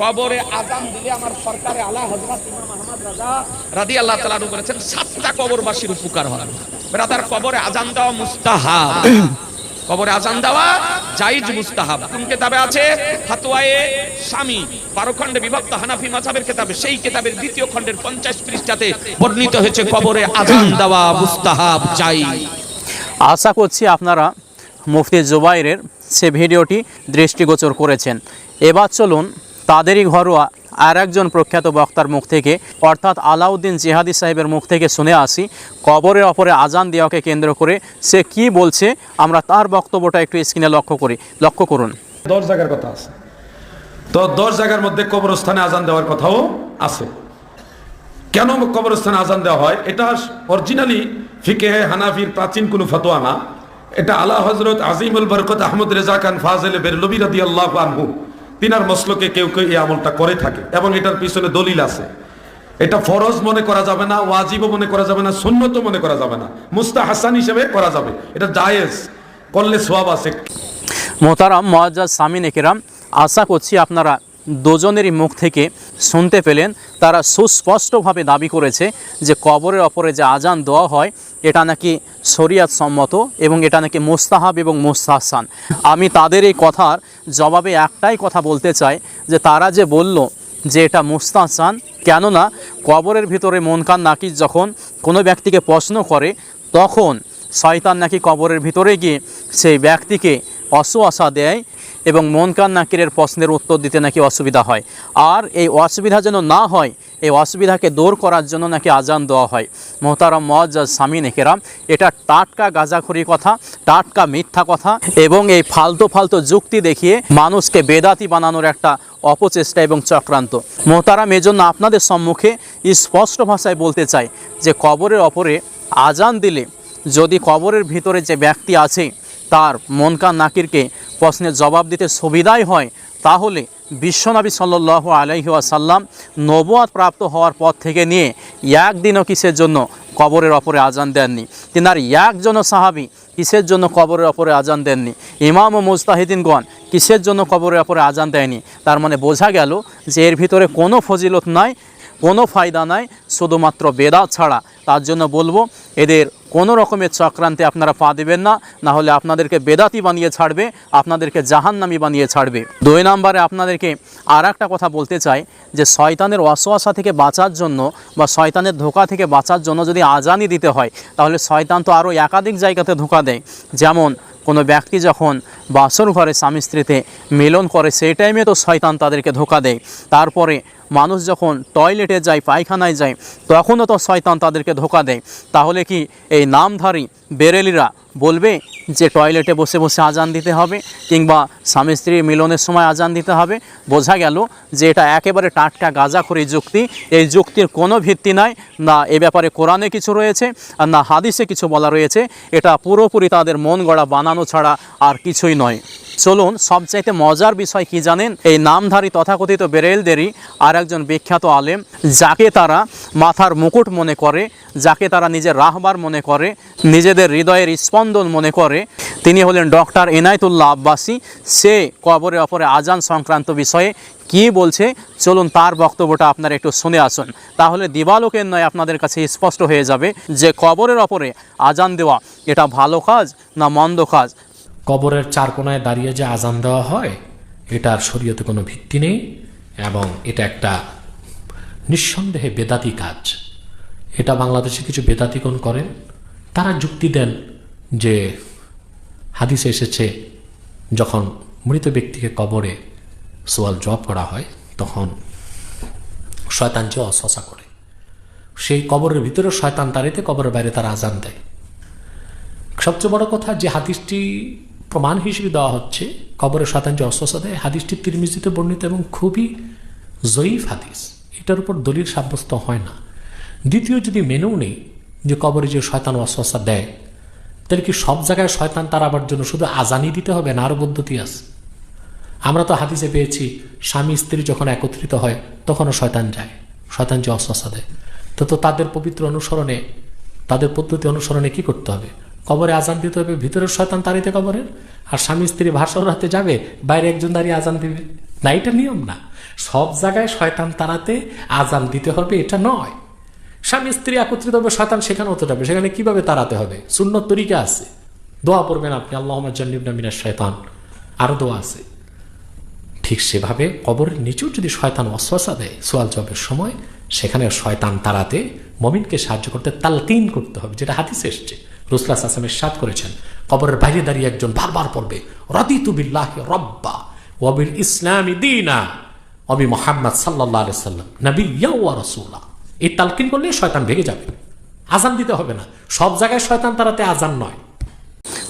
কবরে আজান দিলে আমার সরকারে আলা হজরত রাজা রাদি আল্লাহ তাআলা বলেছেন, সাতটা কবরবাসীর উপকার হয়। ব্রাদার, কবরে আজান দেওয়া মুস্তাহাব। কবরে আজান দেওয়া জাইজ মুস্তাহাব। কোন কিতাবে আছে? ফাতওয়ায়ে স্বামী বারো খণ্ডে বিভক্ত হানাফি মাযহাবের কিতাবে। সেই কিতাবের দ্বিতীয় খণ্ডের 50 পৃষ্ঠাতে বর্ণিত হয়েছে, কবরে আজান দেওয়া মুস্তাহাব জাইজ আশা করছি আপনারা মুফতি জুবাইরের সে ভিডিওটি দৃষ্টিগোচর করেছেন। এবার চলুন তাদেরই ঘরোয়া আর একজন প্রখ্যাত বক্তার মুখ থেকে, অর্থাৎ আলাউদ্দিন জিহাদি সাহেবের মুখ থেকে শুনে আসি, কবরের অপরে আজান দেওয়াকে কেন্দ্র করে সে কি বলছে, আমরা তার বক্তব্যটা একটু স্ক্রিনে লক্ষ্য করি, লক্ষ্য করুন। দশ জায়গার কথা আছে। তো দশ জায়গার মধ্যে কবরস্থানে আজান দেওয়ার কথাও আছে। কেন কবরস্থানে আজান দেওয়া হয়? এটা অরিজিনালি ফিকে হানাফির প্রাচীন কোনো ফতোয়া না। এটা আলা হজরত আজিমুল বরকত আহমদ রেজা খান ফাজেল বেরলবি রাদি আল্লাহ আনহু তিনার মসলকে কেউ কেউ এই আমলটা করে থাকে, এবং এটার পিছনে দলিল আছে। এটা ফরজ মনে করা যাবে না, ওয়াজিবও মনে করা যাবে না সুন্নত মনে করা যাবে না মুস্তা হাসান হিসেবে করা যাবে। এটা জায়েজ, করলে সোয়াব আছে। মোতারাম মহাজাজ সামিন একেরাম, আশা করছি আপনারা দুজনেরই মুখ থেকে শুনতে পেলেন, তারা সুস্পষ্টভাবে দাবি করেছে যে কবরের অপরে যে আজান দেওয়া হয় এটা নাকি শরিয়াত সম্মত এবং এটা নাকি মোস্তাহাব এবং মোস্তাহসান। আমি তাদের এই কথার জবাবে একটাই কথা বলতে চাই, যে তারা যে বলল যে এটা মুস্তাহসান, কেননা কবরের ভিতরে মন কান নাকি যখন কোনো ব্যক্তিকে প্রশ্ন করে, তখন শয়তান নাকি কবরের ভিতরে গিয়ে সেই ব্যক্তিকে অসুয়াশা দেয় এবং মন কান নাকিরের প্রশ্নের উত্তর দিতে নাকি অসুবিধা হয়। আর এই অসুবিধা যেন না হয়, এই অসুবিধাকে দূর করার জন্য নাকি আজান দেওয়া হয়। মোহতারাম মজ্জাজ সামিন একেরাম, এটা টাটকা গাঁজাখড়ি কথা, টাটকা মিথ্যা কথা এবং এই ফালতু ফালতু যুক্তি দেখিয়ে মানুষকে বেদাতি বানানোর একটা অপচেষ্টা এবং চক্রান্ত। মোহতারাম এজন্য আপনাদের সম্মুখে স্পষ্ট ভাষায় বলতে চাই যে কবরের অপরে আজান দিলে, যদি কবরের ভিতরে যে ব্যক্তি আছে, তার মনকান নাকিরকে প্রশ্নের জবাব দিতে সুবিধাই হয়, তাহলে বিশ্বনবী সাল্লাহ আলহি আসাল্লাম নবুয়াদ প্রাপ্ত হওয়ার পর থেকে নিয়ে একদিনও কিসের জন্য কবরের অপরে আজান দেননি। তিনার একজনও সাহাবি কিসের জন্য কবরের অপরে আজান দেননি। ইমাম ও মুস্তাহিদিনগণ কিসের জন্য কবরের অপরে আজান দেয়নি। তার মানে বোঝা গেল যে এর ভিতরে কোনো ফজিলত নাই, কোনো ফায়দা নাই, শুধুমাত্র বেদা ছাড়া। তার জন্য বলব, এদের কোনো রকমের চক্রান্তে আপনারা পা দেবেন না না হলে আপনাদেরকে বেদাতি বানিয়ে ছাড়বে, আপনাদেরকে জাহান্নামি বানিয়ে ছাড়বে। দুই নম্বরে আপনাদেরকে আর একটা কথা বলতে চাই, যে শয়তানের অসোয়াশা থেকে বাঁচার জন্য বা শয়তানের ধোকা থেকে বাঁচার জন্য যদি আজানি দিতে হয়, তাহলে শয়তান তো আরও একাধিক জায়গাতে ধোকা দেয়। যেমন, কোনো ব্যক্তি যখন বাসর ঘরে স্বামী স্ত্রীতে মিলন করে, সেই টাইমে তো শয়তান তাদেরকে ধোকা দেয়। তারপরে মানুষ যখন টয়লেটে যায়, পায়খানায় যায়, তখনও তো শয়তান তাদেরকে ধোকা দেয়। তাহলে কি এই নামধারী বেরেলিরা বলবে যে টয়লেটে বসে বসে আজান দিতে হবে কিংবা স্বামী স্ত্রী মিলনের সময় আজান দিতে হবে, বোঝা গেল যে এটা একেবারে টাটকা গাঁজাখড়ি যুক্তি। এই যুক্তির কোনো ভিত্তি নাই, না এ ব্যাপারে কোরআনে কিছু রয়েছে, আর না হাদিসে কিছু বলা রয়েছে। এটা পুরোপুরি তাদের মন গড়া বানানো ছাড়া আর কিছুই নয়। চলুন, সবচাইতে মজার বিষয় কি জানেন? এই নামধারী তথাকথিত বেরেলদেরই আর একজন বিখ্যাত আলেম, যাকে তারা মাথার মুকুট মনে করে, যাকে তারা নিজের রাহবার মনে করে, নিজেদের হৃদয়ের স্পন্দন মনে করে তিনি হলেন ডক্টর এনায়তুল্লাহ আব্বাসী। সে কবরে অপরে আজান সংক্রান্ত বিষয়ে কি বলছে? চলুন তার বক্তব্যটা আপনারা একটু শুনে আসুন। তাহলে দিবালোকের নয় আপনাদের কাছে স্পষ্ট হয়ে যাবে যে কবরের অপরে আজান দেওয়া এটা ভালো কাজ না মন্দ কাজ? কবরের চার কোনায় দাঁড়িয়ে যে আজান দেওয়া হয়, এটার শরীয়তে কোনো ভিত্তি নেই এবং এটা একটা নিঃসন্দেহে বেদাতি কাজ। এটা বাংলাদেশে কিছু বেদাতিগণ করেন, তারা যুক্তি দেন যে হাদিসে এসেছে, যখন মৃত ব্যক্তিকে কবরে সোয়াল জব করা হয়, তখন শয়তান যে অশ্বাসা করে। সেই কবরের ভিতরে শয়তান তারিতে কবরের বাইরে তারা আজান দেয়। সবচেয়ে বড় কথা যে হাদিসটি প্রমাণ হিসেবে দেওয়া হচ্ছে কবরের শতাংশ অস্বস্থ দেয়, হাদিসটি তিরমিজিতে বর্ণিত এবং খুবই জয়ীফ হাদিস। এটার উপর দলিল সাব্যস্ত হয় না। দ্বিতীয় যদি মেনেও নেই যে কবরে যে শয়তান অস্বস্থা দেয় তাহলে কি সব জায়গায় শয়তান তার আবার জন্য শুধু আজানি দিতে হবে না আরও পদ্ধতি আছে? আমরা তো হাদিসে পেয়েছি, স্বামী স্ত্রী যখন একত্রিত হয়, তখনও শয়তান যায়, শয়তান যে অস্বস্থা দেয়। তো তো তাদের পবিত্র অনুসরণে, তাদের পদ্ধতি অনুসরণে কি করতে হবে? কবরে আজান দিতে হবে, ভিতরের শয়তান তারিতে কবরের আর স্বামী স্ত্রী ভাষণ রাতে যাবে, বাইরে একজন দাঁড়িয়ে আজান দিবে। না, এটা নিয়ম না। সব জায়গায় শয়তান তাড়াতে আজান দিতে হবে, এটা নয়। স্বামী স্ত্রী একত্রিত হবে, শয়তান সেখানে হতে যাবে। সেখানে কীভাবে তাড়াতে হবে? শূন্য তরিকা আছে। দোয়া পড়বেন আপনি আল্লাহ জান্নিবনা মিনার শয়তান আরও দোয়া আছে। ঠিক সেভাবে কবরের নিচেও যদি শয়তান অশ্বাসা দেয়, সোয়াল জবের সময় সেখানে শয়তান তাড়াতে মমিনকে সাহায্য করতে তালকিন করতে হবে, যেটা হাদিসে এসছে। রুসলাস আসামের সাদ করেছেন, কবরের বাইরে দাঁড়িয়ে একজন বারবার পড়বে, রদিতু বিল্লাহ রব্বা ওয়াবিল ইসলামী দিনা অবি মোহাম্মদ সাল্লাহ সাল্লাম নবী ইয়া রসুল্লাহ এই তালকিন করলে শয়তান ভেঙে যাবে। আজান দিতে হবে না। সব জায়গায় শয়তান তারাতে আজান নয়।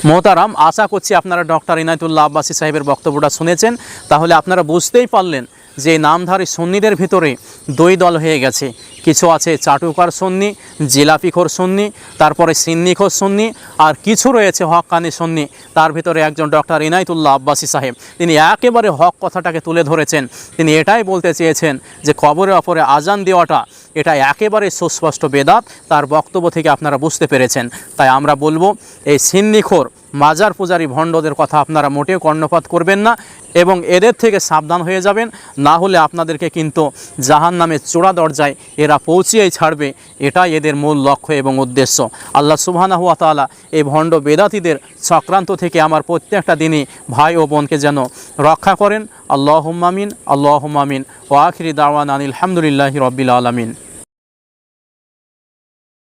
মোহতারাম, আশা করছি আপনারা ডক্টর ইনায়তুল্লাহ আব্বাসী সাহেবের বক্তব্যটা শুনেছেন। তাহলে আপনারা বুঝতেই পারলেন যে নামধারী সন্নিদের ভিতরে দুই দল হয়ে গেছে। কিছু আছে চাটুকার সন্নি, জিলাপিখোর সন্নি, তারপরে সিন্নিখোর সন্নি, আর কিছু রয়েছে হকানি সন্নি। তার ভিতরে একজন ডক্টর ইনায়তুল্লাহ আব্বাসী সাহেব। তিনি একেবারে হক কথাটাকে তুলে ধরেছেন। তিনি এটাই বলতে চেয়েছেন যে কবরের অপরে আজান দেওয়াটা, এটা একেবারে সুস্পষ্ট বেদাত। তার বক্তব্য থেকে আপনারা বুঝতে পেরেছেন। তাই আমরা বলব, এই সিন্নিখোর মাজার পূজারী ভণ্ডদের কথা আপনারা মোটেও কর্ণপাত করবেন না এবং এদের থেকে সাবধান হয়ে যাবেন। না হলে আপনাদেরকে কিন্তু জাহান নামে চূড়া দরজায় এরা পৌঁছিয়েই ছাড়বে। এটাই এদের মূল লক্ষ্য এবং উদ্দেশ্য। আল্লাহ সুবহানাহু ওয়া তাআলা এই ভণ্ড বেদাতীদের চক্রান্ত থেকে আমার প্রত্যেকটা দিনই ভাই ও বোনকে যেন রক্ষা করেন। আল্লাহ মামিন আল্লাহ মামিন ও আখিরি দাওয়ান আনিল আলহামদুলিল্লাহি রব্বিল আলমিন।